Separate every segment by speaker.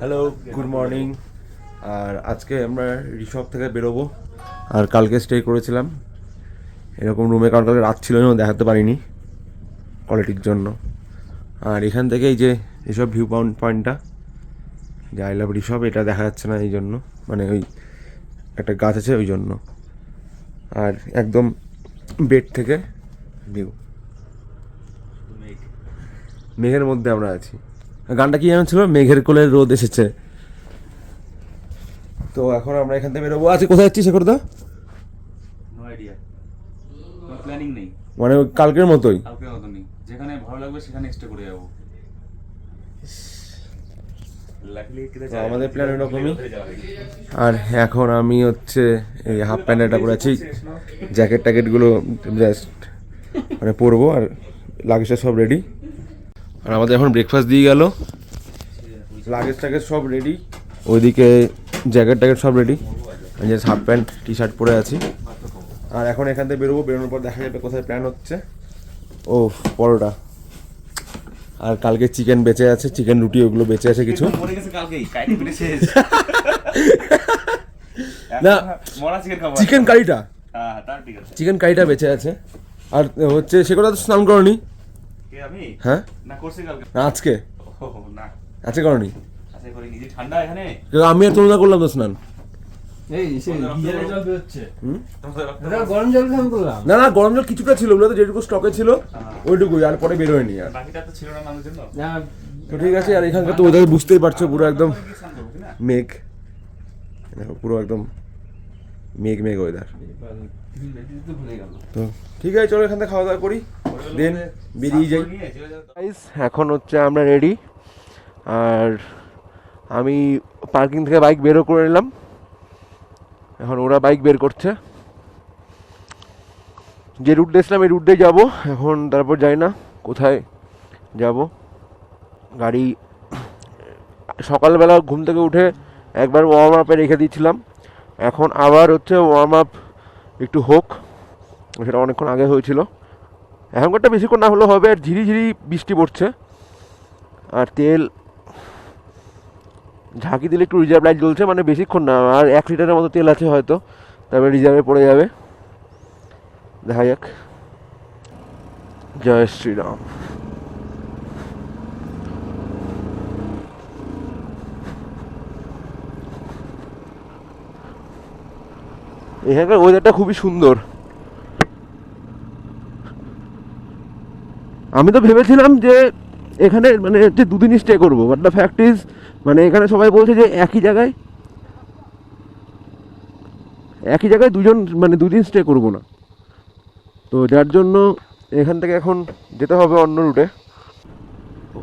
Speaker 1: Hello good morning আর আজকে আমরা রিসব থেকে বেরোবো। আর কালকে স্টে করেছিলাম। এরকম রুমে কারণ কালকে রাত ছিল দেখাতে পারিনি কোয়ালিটির জন্য। আর এখান থেকে এই যে ঋষভ ভিউ পয়েন্ট পয়েন্টটা যে আই লাভ ঋষভ এটা দেখা যাচ্ছে না এই জন্য। মানে ওই একটা গাছ আছে ওই জন্য। আর একদম বেড থেকে ভিউ মেঘের মধ্যে আমরা আছি। গানটা কি জানো ছিল? মেঘের কোলে রোদ এসেছে। তো এখন আমরা এখান থেকে বেরোবো। আজকে কোথায় যাচ্ছি শেখর দা
Speaker 2: প্ল্যানিং নেই।
Speaker 1: মানে কালকের মতোই?
Speaker 2: কালকে মতো যেখানে ভালো লাগবে সেখানে স্টে করে যাব।
Speaker 1: আমাদের প্ল্যান এরকমই আর এখন আমি হচ্ছে এই হাফ প্যান্ট এটা পরে আছি। জ্যাকেট ট্যাকেটগুলো জাস্ট মানে পরবো আর লাগেজটা সব রেডি আর আমাদের এখন ব্রেকফাস্ট দিয়ে গেল। লাগেজ ট্যাগেজ সব রেডি ওইদিকে জ্যাকেট ট্যাকেট সব রেডি আমি just half pant T shirt পরে আছি। আর এখন এখান থেকে বেরোবো বেরোনোর পর দেখা যাবে কোথায় প্ল্যান হচ্ছে। ও পরোটা। আর কালকে চিকেন বেঁচে আছে চিকেন রুটি ওগুলো বেঁচে আছে কিছু। না,
Speaker 2: চিকেন
Speaker 1: কারিটা।
Speaker 2: হ্যাঁ তার ঠিক আছে।
Speaker 1: চিকেন কারিটা বেঁচে আছে। আর হচ্ছে সে কথা তো স্নান করনি। হ্যাঁ?
Speaker 2: না করছি কালকে।
Speaker 1: না আজকে? আজকে করনি? আমি আর তুলনা করলাম তো স্নান। না না গরম জল কিছুটা ছিল। ওগুলো তো যেটুকু স্টকে ছিল ওইটুকুই আর পরে বেরোয়নি আর।
Speaker 2: তো ছিল না মানুষের জন্য
Speaker 3: না
Speaker 1: তো ঠিক আছে আর এখানকার তো ওদের বুঝতেই পারছ পুরো একদম মেঘ। দেখো পুরো একদম মেঘ মেঘ ওয়েদার তো ঠিক আছে, চলো এখান থেকে খাওয়া দাওয়া করি। দেন বেরিয়ে যাই। এখন হচ্ছে আমরা রেডি আর আমি পার্কিং থেকে বাইক বেরও করে নিলাম। এখন ওরা বাইক বের করছে। যে রুট দিয়েছিলাম, এই রুট দিয়ে যাব। এখন তারপর যাই না, কোথায় যাব। গাড়ি সকালবেলা ঘুম থেকে উঠে একবার ওয়ার্ম আপে রেখে দিয়েছিলাম। এখন আবার হচ্ছে ওয়ার্ম আপ একটু হোক, সেটা অনেকক্ষণ আগে হয়েছিল। এখনকারটা বেশিক্ষণ না হলেও হবে, আর ঝিরি ঝিরি বৃষ্টি পড়ছে। আর তেল, ঝাঁকি দিলে একটু রিজার্ভ লাইট জ্বলছে মানে বেশিক্ষণ না, আর এক লিটারের মতো তেল আছে হয়তো, তারপরে রিজার্ভে পড়ে যাবে। দেখা যাক। জয় শ্রীরাম। এখানকার ওয়েদারটা খুবই সুন্দর। আমি তো ভেবেছিলাম যে এখানে মানে হচ্ছে দুদিনই স্টে করব বাট দ্য ফ্যাক্ট ইজ মানে এখানে সবাই বলছে যে একই জায়গায় একই জায়গায় দুজন মানে দুদিন স্টে করব না। তো যার জন্য এখান থেকে এখন যেতে হবে অন্য রুটে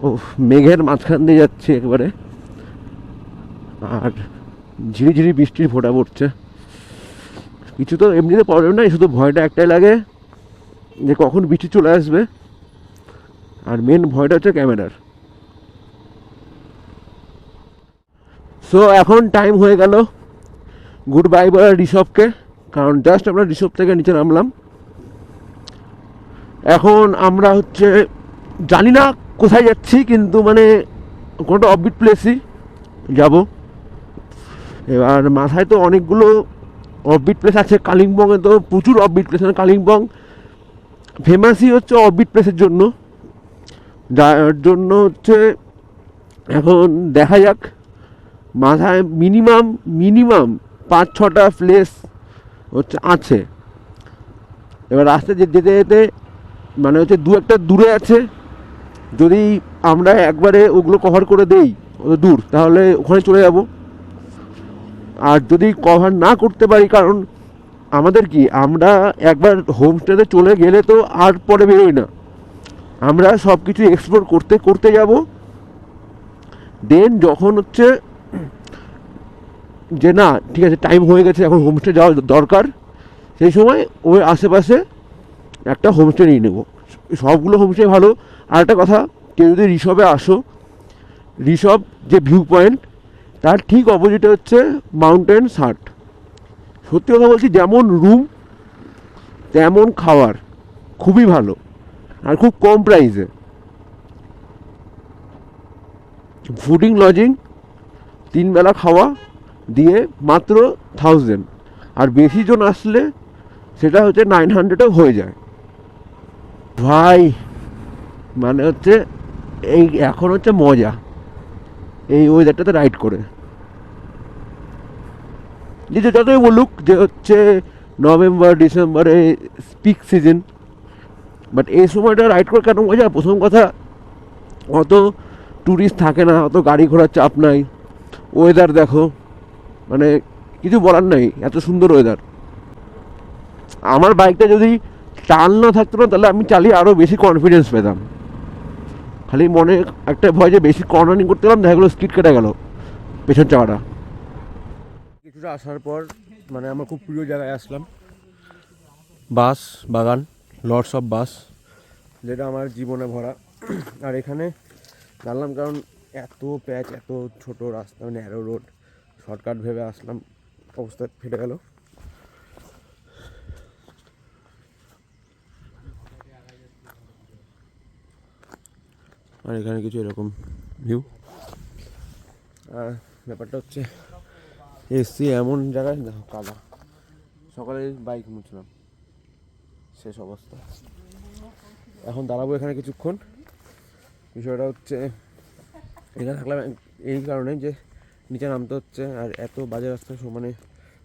Speaker 1: ও মেঘের মাঝখান দিয়ে যাচ্ছে একবারে। আর ঝিরিঝিরি বৃষ্টির ফোঁটা পড়ছে। কিছু তো এমনিতে প্রবলেম নাই, শুধু ভয়টা একটাই লাগে যে কখন বৃষ্টি চলে আসবে। আর মেন ভয়টা হচ্ছে ক্যামেরার। সো এখন টাইম হয়ে গেল। গুড বাই বলার ঋষভকে, কারণ জাস্ট আমরা ঋষভ থেকে নিচে নামলাম। এখন আমরা হচ্ছে জানি না কোথায় যাচ্ছি, কিন্তু মানে কোনোটা অফবিট প্লেসই যাব। এবার মাথায় তো অনেকগুলো অফবিট প্লেস আছে কালিম্পংয়ে, তো প্রচুর অফবিট প্লেস মানে কালিম্পং। ফেমাসই হচ্ছে অফবিট প্লেসের জন্য। যার জন্য হচ্ছে এখন দেখা যাক। মাথায় মিনিমাম মিনিমাম পাঁচ, ছটা প্লেস হচ্ছে, আছে। এবার রাস্তায় যে- যেতে যেতে মানে হচ্ছে দু একটা দূরে আছে। যদি আমরা একবারে ওগুলো কভার করে দেই, অত দূর, তাহলে ওখানে চলে যাব। আর যদি কভার না করতে পারি, কারণ আমাদের কি, আমরা একবার হোমস্টেতে চলে গেলে তো আর পরে বেরোই না। আমরা সব কিছু এক্সপ্লোর করতে করতে যাব। দেন যখন হচ্ছে যে না, ঠিক আছে টাইম হয়ে গেছে, এখন হোমস্টে যাওয়া দরকার, সেই সময় ওই আশেপাশে একটা হোমস্টে নিয়ে নেব। সবগুলো হোমস্টে ভালো। আর একটা কথা, কেউ যদি ঋষভে আসো ঋষভ যে ভিউ পয়েন্ট তার ঠিক অপোজিটে হচ্ছে মাউন্টেন শার্ট সত্যি কথা বলছি, যেমন রুম তেমন খাবার। খুবই ভালো। আর খুব কম প্রাইসে ফুডিং লজিং তিন বেলা খাওয়া দিয়ে মাত্র থাউজেন্ড আর বেশি জন আসলে সেটা হচ্ছে নাইন হান্ড্রেডও হয়ে যায়। ভাই মানে হচ্ছে এই, এখন হচ্ছে মজা। এই ওয়েদারটাতে রাইড করে। যে যতই বলুক যে হচ্ছে নভেম্বর ডিসেম্বরে পিক সিজন বাট এই সময়টা রাইড করে কেন মজা? প্রথম কথা, অত ট্যুরিস্ট থাকে না, অত গাড়ি ঘোড়ার চাপ নাই। ওয়েদার দেখো মানে কিছু বলার নাই, এত সুন্দর ওয়েদার আমার বাইকটা যদি টান না থাকতো না, তাহলে আমি চালিয়ে আরও বেশি কনফিডেন্স পেতাম। খালি মনে একটা ভয় যে বেশি কর্নারিং করতে গেলাম দেখা গেলো স্কিট কেটে গেল পেছন চাকাটা। কিছুটা আসার পর মানে আমার খুব প্রিয় জায়গায় আসলাম। বাস, বাগান, লর্ডস অফ বাস, যেটা আমার জীবনে ভরা। আর এখানে জানলাম কারণ এত প্যাচ, এত ছোট রাস্তা অ্যারো রোড শর্টকাট ভেবে আসলাম, অবস্থা ফেটে গেল। আর এখানে কিছু এরকম ভিউ আর ব্যাপারটা হচ্ছে এসছি এমন জায়গায়, দেখো কাদা। সকালে বাইক মুছলাম। শেষ অবস্থা। এখন দাঁড়াবো এখানে কিছুক্ষণ। বিষয়টা হচ্ছে, এখানে থাকলাম এই কারণে যে নিচে নামতে হচ্ছে, আর এত বাজে রাস্তা সমানে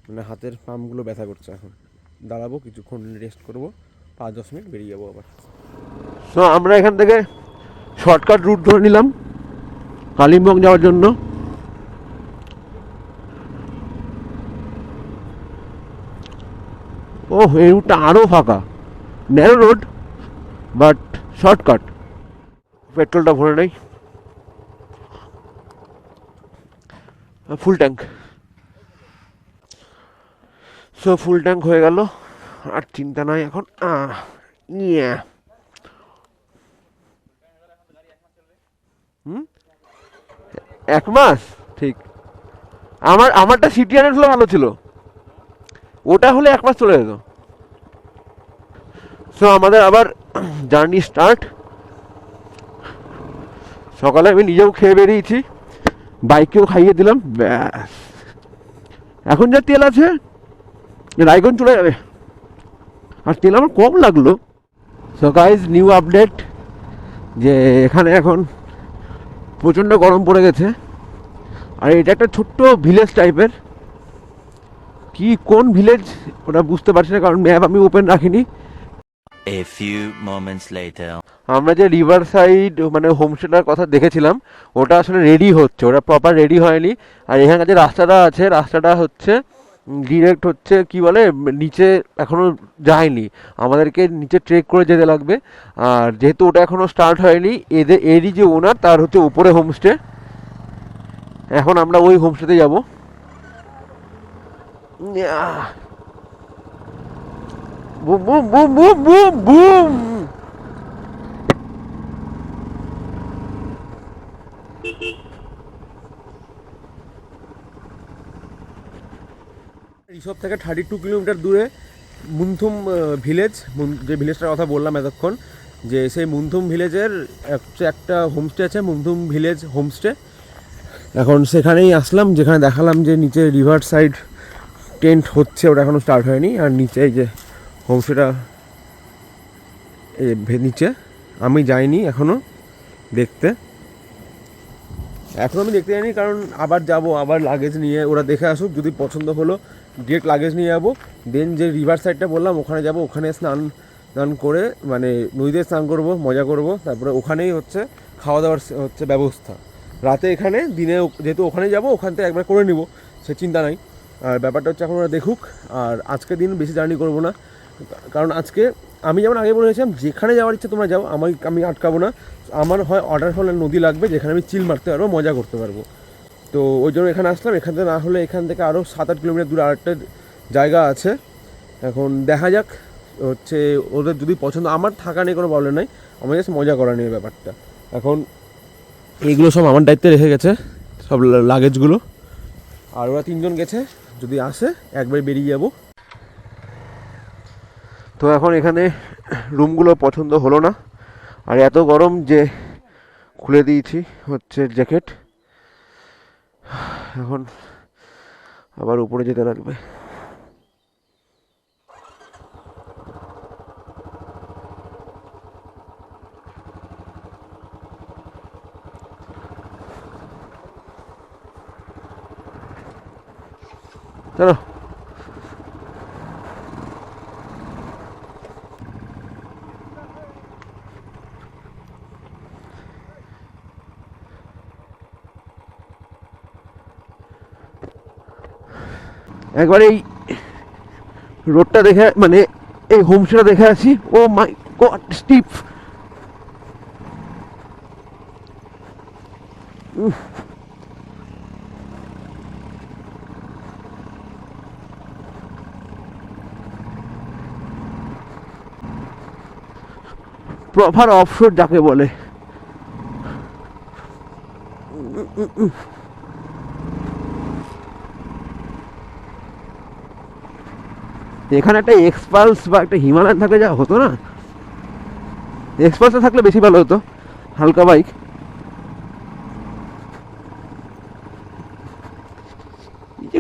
Speaker 1: মানে হাতের পাম্পগুলো ব্যথা করছে এখন। দাঁড়াবো, কিছুক্ষণ রেস্ট করব। পাঁচ দশ মিনিট বেরিয়ে যাব আবার। সো আমরা এখান থেকে শর্টকাট রুট ধরে নিলাম কালিম্পং যাওয়ার জন্য। ও এই রুটটা আরও ফাঁকা। ন্যারো রোড বাট শর্টকাট পেট্রোলটা ভরে নেই। Full tank. So full tank হয়ে গেল। আর চিন্তা নাই এখন। ইয়া এক মাস? ঠিক। আমার, আমারটা সিটিয়ানের হলে ভালো ছিল। ওটা হলে এক মাস চলে যেত। সো আমাদের আবার জার্নি স্টার্ট সকালে আমি নিজেও খেয়ে বেরিয়েছি। বাইকেও খাইয়ে দিলাম, ব্যাস। এখন যা তেল আছে, রায়গঞ্জ চলে যাবে। আর তেল আমার কম লাগল। সো গাইজ নিউ আপডেট যে এখানে এখন প্রচণ্ড গরম পড়ে গেছে। আর এটা একটা ছোট্ট ভিলেজ টাইপের কি কোন ভিলেজ ওটা বুঝতে পারছি না কারণ ম্যাপ আমি ওপেন রাখিনি।
Speaker 4: A few moments later.
Speaker 1: আমরা যে রিভার সাইড মানে হোমস্টেটার কথা দেখেছিলাম ওটা আসলে রেডি হচ্ছে ওটা প্রপার রেডি হয়নি। আর এখানকার যে রাস্তাটা আছে রাস্তাটা হচ্ছে ডিরেক্ট হচ্ছে কি বলে, নিচে এখনও যায়নি। আমাদেরকে নিচে ট্রেক করে যেতে লাগবে। আর যেহেতু ওটা এখনও স্টার্ট হয়নি, এদের, এরই যে ওনার তার হচ্ছে উপরে হোমস্টে এখন আমরা ওই হোমস্টেতে যাব। Boom boom boom boom boom boom! Rishabh থেকে থার্টি টু কিলোমিটার দূরে মুনথুম ভিলেজ যে ভিলেজটার কথা বললাম এতক্ষণ, যে সেই মুনথুম ভিলেজের একটা হোমস্টে আছে, মুনথুম ভিলেজ হোমস্টে এখন সেখানেই আসলাম, যেখানে দেখালাম যে নিচে রিভার সাইড টেন্ট হচ্ছে, ওটা এখনও স্টার্ট হয়নি। আর নিচে এই যে হোমস্টেটা নিচে, আমি যাইনি এখনও দেখতে। এখন আমি দেখতে যাইনি, কারণ আবার যাব, আবার লাগেজ নিয়ে, ওরা দেখে আসুক, যদি পছন্দ হলো। ডিরেক্ট লাগেজ নিয়ে যাব। দেন যে রিভার সাইডটা বললাম, ওখানে যাব। ওখানে স্নান স্নান করে মানে নদীতে স্নান করব, মজা করব। তারপরে ওখানেই হচ্ছে খাওয়া দাওয়ার হচ্ছে ব্যবস্থা। রাতে এখানে, দিনে যেহেতু ওখানে যাব, ওখান থেকে একবার করে নিব, সে চিন্তা নাই। আর ব্যাপারটা হচ্ছে এখন ওরা দেখুক। আর আজকে দিন বেশি জার্নি করব না। কারণ আজকে আমি যেমন আগে বলেছিলাম, যেখানে যাওয়ার ইচ্ছে তোমরা যাও, আমি আমি আটকাবো না। আমার হয় অর্ডার হলে নদী লাগবে, যেখানে আমি চিল মারতে পারব, মজা করতে পারব। তো ওই জন্য এখানে আসলাম। এখান থেকে না হলে এখান থেকে আরও সাত আট কিলোমিটার দূরে আরেকটা জায়গা আছে। এখন দেখা যাক, হচ্ছে ওদের যদি পছন্দ, আমার থাকা নিয়ে কোনো প্রবলেম নাই। আমার জাস্ট মজা করা নিয়ে ব্যাপারটা। এখন এইগুলো সব আমার দায়িত্বে রেখে গেছে, সব লাগেজগুলো আর ওরা তিনজন গেছে, যদি আসে একবার বেরিয়ে যাব। তো এখন এখানে রুমগুলো পছন্দ হলো না। আর এত গরম যে খুলে দিয়েছি, হচ্ছে জ্যাকেট এখন আবার উপরে যেতে লাগবে চলো একবার এই রোডটা দেখে মানে এই হোমস্টেটা দেখে আছি ও my God steep proper offshore যাকে বলে। এখানে একটা এক্সপালস বা একটা হিমালয়ান থাকলে যা হতো না? এক্সপালসটা থাকলে বেশি ভালো হতো, হালকা বাইক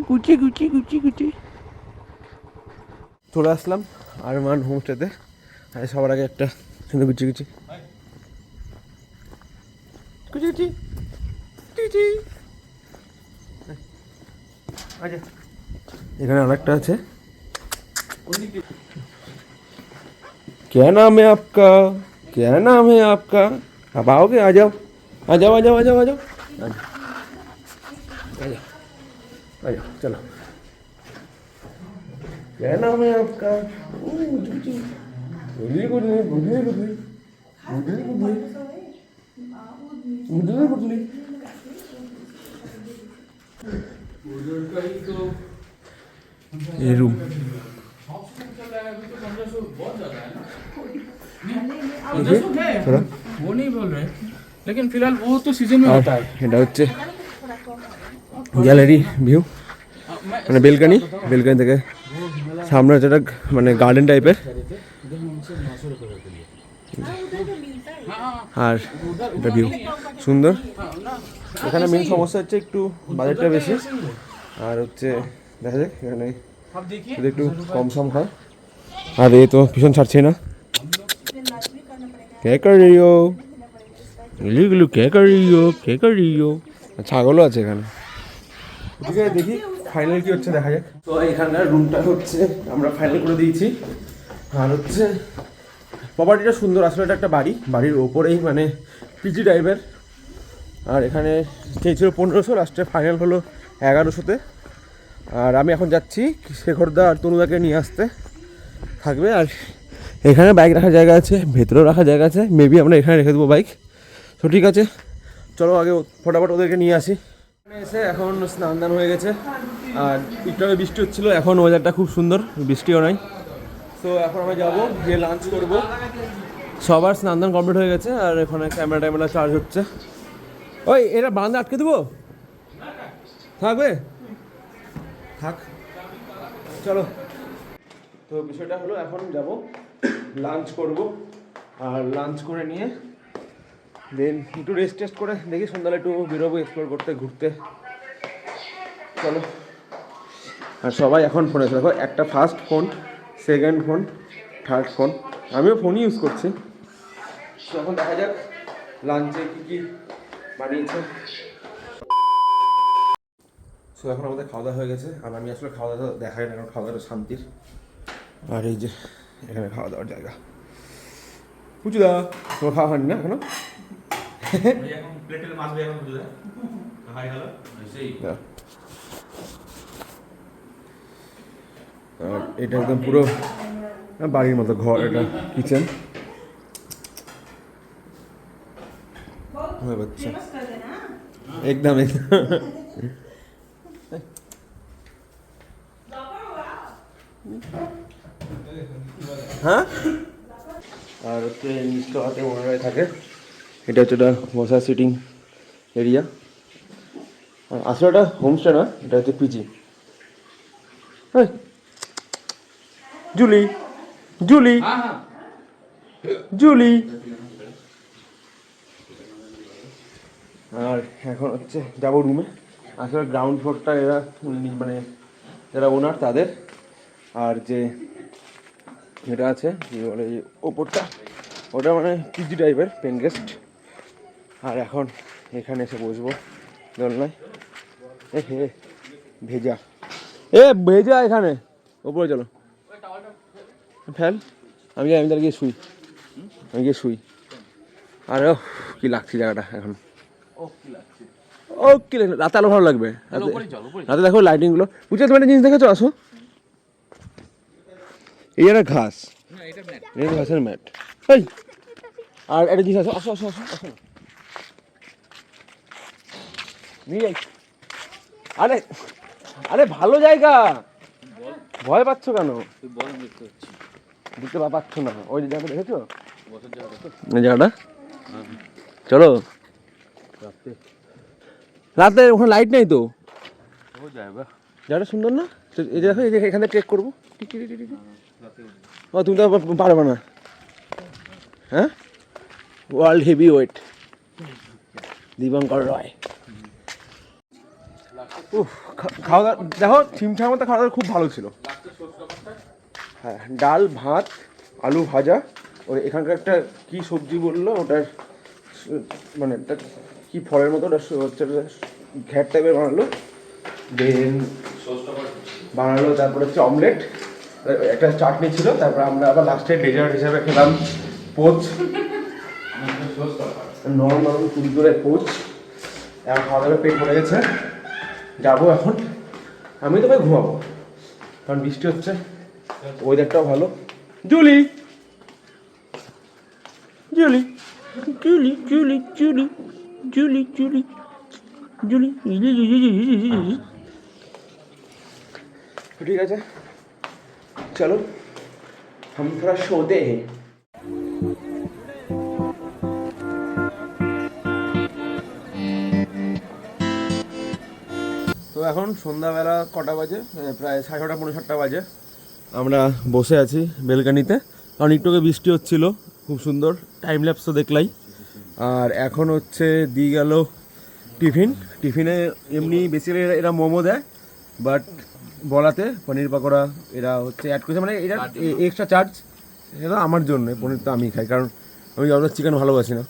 Speaker 1: গুচি গুচি গুচি গুচি চলে আসলাম আর আরমান হোমস্টেতে সবার আগে একটা সুন্দর গুচি গুচি গুচি গুচি এখানে আরেকটা আছে। क्या नाम है आपका? क्या नाम है आपका? आप आओगे? आ जाओ। आ जाओ आ जाओ आ जाओ आ जाओ। आ जाओ। आ जाओ चलो। क्या नाम है आपका? गुडली गुडली गुडली गुडली गुडली गुडली गुडली गुडली ये रूम थोड़ा
Speaker 3: वो नहीं बोल रहे लेकिन फिलहाल वो तो सीजन में होता है
Speaker 1: এটা হচ্ছে গ্যালারি ভিউ মানে বেলকানি বেলকানি থেকে সামনে হচ্ছে একটা মানে গার্ডেন টাইপের আর এটা ভিউ সুন্দর এখানে মেন সমস্যা হচ্ছে একটু বাজেটটা বেশি আর হচ্ছে দেখা যাক এখানে
Speaker 3: अब देखिए
Speaker 1: একটু কম সম হয়। আর এ তো ভীষণ ছাড়ছে না। কে কারিও এগুলো কে কারিও কে কারিও ছাগলও আছে এখানে। ঠিক আছে দেখি ফাইনাল কি হচ্ছে দেখা যাক। তো এখানে রুমটা হচ্ছে আমরা ফাইনাল করে দিয়েছি। আর হচ্ছে প্রপার্টিটা সুন্দর আসলে এটা একটা বাড়ি। বাড়ির ওপরেই মানে পিজি টাইপের আর এখানে চেয়েছিল পনেরোশো লাস্টে ফাইনাল হলো এগারোশোতে। আর আমি এখন যাচ্ছি শেখরদা আর তনুদাকে নিয়ে আসতে। থাকবে আর এখানে বাইক রাখার জায়গা আছে, ভেতরেও রাখার জায়গা আছে মেবি আমরা এখানে রেখে দেবো বাইক তো ঠিক আছে, চলো আগে ফটাফট ওদেরকে নিয়ে আসি। এসে এখন স্নান দান হয়ে গেছে। আর একটু বৃষ্টি হচ্ছিল, এখন ওয়েদারটা খুব সুন্দর, বৃষ্টিও নাই। তো এখন আমরা যাব, গিয়ে লাঞ্চ করব। সবার স্নান দান কমপ্লিট হয়ে গেছে, আর এখানে ক্যামেরা ট্যামেরা চার্জ হচ্ছে। ওই এটা বারান্দা আটকে দেবো? থাকবে? থাক। চলো। তো বিষয়টা হলো এখন যাব লাঞ্চ করব। আর লাঞ্চ করে নিয়ে দেন একটু রেস্ট টেস্ট করে দেখি সন্ধ্যালে একটু বেরোবো এক্সপ্লোর করতে, ঘুরতে। চলো। আর সবাই এখন ফোনে দেখো, একটা first phone second phone third phone আমিও ফোনই ইউজ করছি। এখন দেখা যাক লাঞ্চে কী কী বানিয়েছে। সো এখন আমাদের খাওয়া দাওয়া হয়ে গেছে। আর আমি আসলে খাওয়া দাওয়া দেখাই না কারণ খাওয়া দাওয়াটা শান্তির। আর এই যে এখানে খাওয়া দাওয়ার জায়গা। পুচুদা তোমার খাওয়া হয়নি না এখনও। আর এটা একদম পুরো বাড়ির মতো ঘর এটা কিচেন। বাচ্চা। একদম একদম। হ্যাঁ? আর হচ্ছে নিচতলাতে ওনারাই থাকে। এটা হচ্ছে ওটা বসার সিটিং এরিয়া আসলে এটা হোমস্টে না এটা হচ্ছে পিজি জুলি জুলি
Speaker 3: हाँ
Speaker 1: জুলি। আর এখন হচ্ছে যাব রুমে আসলে গ্রাউন্ড ফ্লোরটা এরা মানে যারা ওনার তাদের। আর যে এটা আছে কি বলে ওপরটা, ওটা মানে পিজি টাইপের পেন গেস্ট আর এখন এখানে এসে বসবো, দোলনায়। এ হে, ভেজা। এ, ভেজা এখানে। ওপরে চলো। ফেল, আমি আমি তাহলে গিয়ে শুই। আমি গিয়ে শুই। আর কি লাগছে জায়গাটা এখন। ও কি লাগছে। রাতে আলো ভালো লাগবে। রাতে- দেখো লাইটিংগুলো বুঝছ তুমি একটা জিনিস দেখেছ? আসো। এই একটা ঘাস। এই ঘাসের ম্যাট। এই! আর একটা জিনিস আসো আসো আসো আসো আসো। নিয়ে যাই আরে আরে ভালো জায়গা। ভয় পাচ্ছ কেন? পা- পাচ্ছ না। ওই জায়গাটা দেখেছ? জায়গাটা। চলো। রাতে ওখানে লাইট নেই তো? জায়গাটা সুন্দর না? এই দেখো এই যে এখানে ট্রেক করব। ও তুমি তো পারবে না। হ্যাঁ? World heavy weight Dipankar Roy. উফ খাওয়া দাওয়া দেখো ঠিমঠাক মতো খাওয়া দাওয়া খুব ভালো ছিল। হ্যাঁ ডাল ভাত আলু ভাজা। ওই এখানকার একটা কি সবজি বলল? ওটার মানে কি ফলের মতো ওটা হচ্ছে ঘ্যাট টাইপের বানালো। দেন বানালো, তারপরে হচ্ছে অমলেট একটা চাটনি ছিল, তারপর আমরা আবার লাস্টে ডেজার্ট হিসাবে খেলাম পোচ। নরম নরম তুলি তুলে পোচ। এখন খাওয়া দাওয়া পেট ভরে গেছে। যাব এখন। আমি তো ভাই ঘুমাবো। কারণ বৃষ্টি হচ্ছে। ওয়েদারটাও ভালো। Julie! Julie! Julie Julie Julie. Julie Julie Julie Julie ঠিক আছে চলো हम थोड़ा सोते हैं তো এখন সন্ধ্যাবেলা কটা বাজে এ, প্রায় সাড়ে ছটা পনেরো সাতটা বাজে আমরা বসে আছি বেলকানিতে কারণ একটু আগে বৃষ্টি হচ্ছিল খুব সুন্দর টাইম ল্যাপস তো দেখলাই আর এখন হচ্ছে দিয়ে গেল টিফিন। টিফিনে এমনি বেশি এরা মোমো দেয় বাট বলাতে পনির পাকোড়া এরা হচ্ছে অ্যাড করেছে। মানে এটা এক্সট্রা চার্জ এটা আমার জন্য পনির তো আমি খাই কারণ আমি অত চিকেন ভালোবাসি না।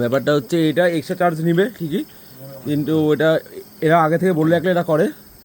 Speaker 1: ব্যাপারটা হচ্ছে এটা এক্সট্রা চার্জ নিবে ঠিকই কিন্তু এটা এরা আগে থেকে বললে রাখলে এটা করে।